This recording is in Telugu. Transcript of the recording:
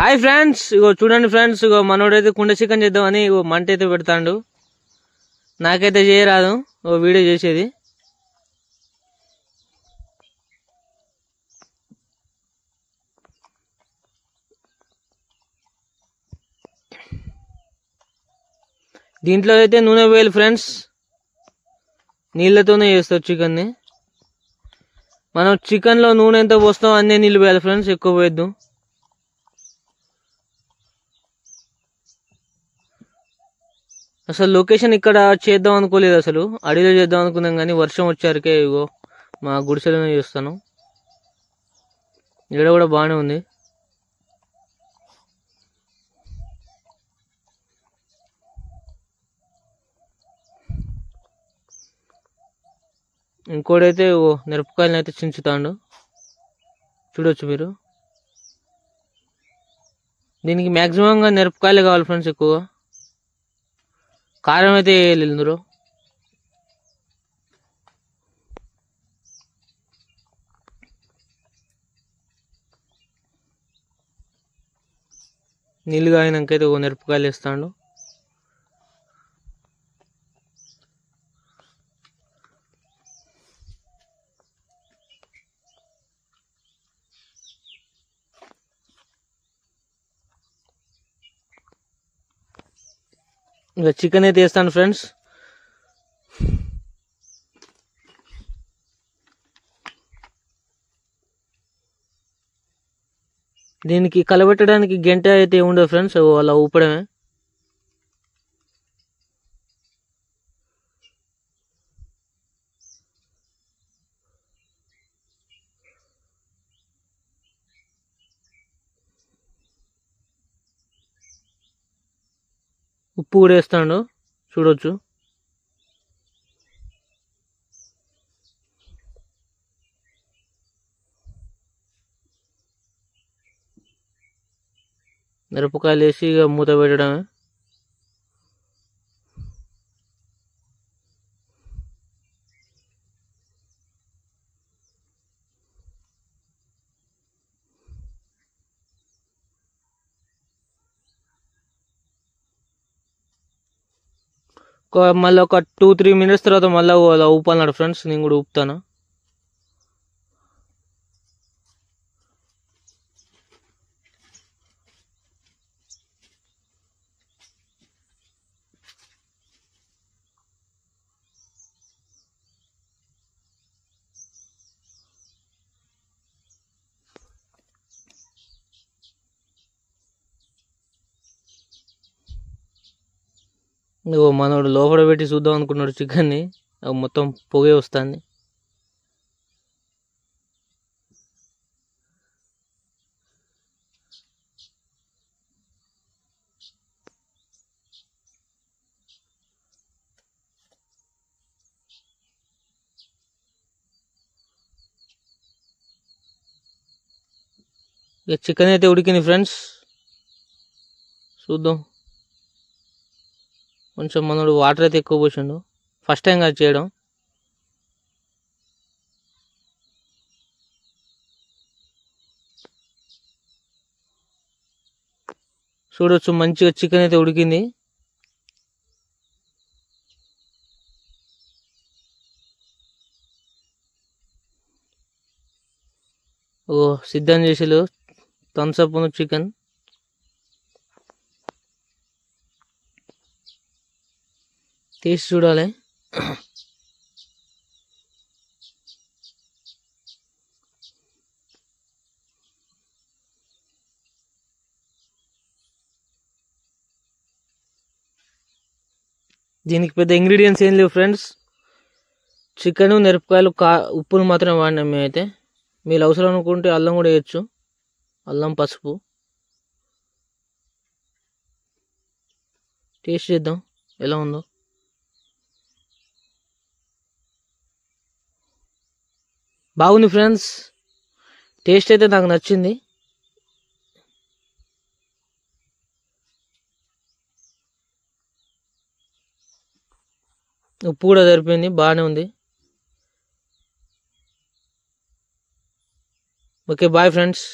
హాయ్ ఫ్రెండ్స్ ఇగో చూడండి ఫ్రెండ్స్ ఇగో మనోడైతే కుండ చికెన్ చేద్దామని ఇగో మంట అయితే పెడతాండు. నాకైతే చేయరాదు ఓ వీడియో చేసేది. దీంట్లో అయితే నూనె వేయాలి ఫ్రెండ్స్ నీళ్ళతోనే చేస్తారు చికెన్ని. మనం చికెన్లో నూనె ఎంత పోస్తాం అన్నీ నీళ్ళు వేయాలి ఫ్రెండ్స్ ఎక్కువ పోయొద్దు. అసలు లొకేషన్ ఇక్కడ చేద్దాం అనుకోలేదు అసలు. అడవిలో చేద్దాం అనుకున్నాం కానీ వర్షం వచ్చారికే ఇగో మా గుడిసెలోనే చేస్తాను. ఇక్కడ కూడా బాగానే ఉంది. ఇంకోడైతే ఓ మిరపకాయలను అయితే చించుతాడు. చూడొచ్చు మీరు. దీనికి మ్యాక్సిమంగా మిరపకాయలు కావాలి ఫ్రెండ్స్ ఎక్కువగా. కారం అయితే వేయలేదు ఇందులో. నీళ్ళు కాగినాక అయితే ఓ మిరపకాయలు వేస్తాడు. ఇంకా చికెన్ అయితే వేస్తాను ఫ్రెండ్స్ దీనికి కలబెట్టడానికి గంట అయితే ఉండదు ఫ్రెండ్స్ అలా ఊపడమే. ఉప్పు కూడా వేస్తాడు. చూడొచ్చు. మిరపకాయలు వేసి ఇక మూత పెట్టడమే. మళ్ళీ ఒక టూ త్రీ మినిట్స్ తర్వాత మళ్ళీ అలా ఊపాలన్నాడు ఫ్రెండ్స్ నేను కూడా ఊపుతాను? ఓ మనోడు లోపల పెట్టి చూద్దాం అనుకున్నాడు చికెన్ని మొత్తం పొగే వస్తుంది. ఇక చికెన్ అయితే ఉడికింది ఫ్రెండ్స్ చూద్దాం. కొంచెం మనోడు వాటర్ అయితే ఎక్కువ పోసిండు. ఫస్ట్ టైం కాదు చేయడం. చూడొచ్చు మంచిగా చికెన్ అయితే ఉడికింది. ఓ సిద్ధం చేసేలు థమ్స్అప్ చికెన్ తీసి చూడాలి. దీనికి పెద్ద ఇంగ్రీడియంట్స్ ఏం లేవు ఫ్రెండ్స్ చికెన్ మిరపకాయలు కా ఉప్పును మాత్రమే వాడినాం మేమైతే. మీరు అవసరం అనుకుంటే అల్లం కూడా వేయచ్చు. అల్లం పసుపు. టేస్ట్ చేద్దాం. ఎలా ఉందో. బాగుంది ఫ్రెండ్స్. టేస్ట్ అయితే నాకు నచ్చింది. ఉప్పు కూడా సరిపోయింది బాగానే ఉంది. Okay bye friends.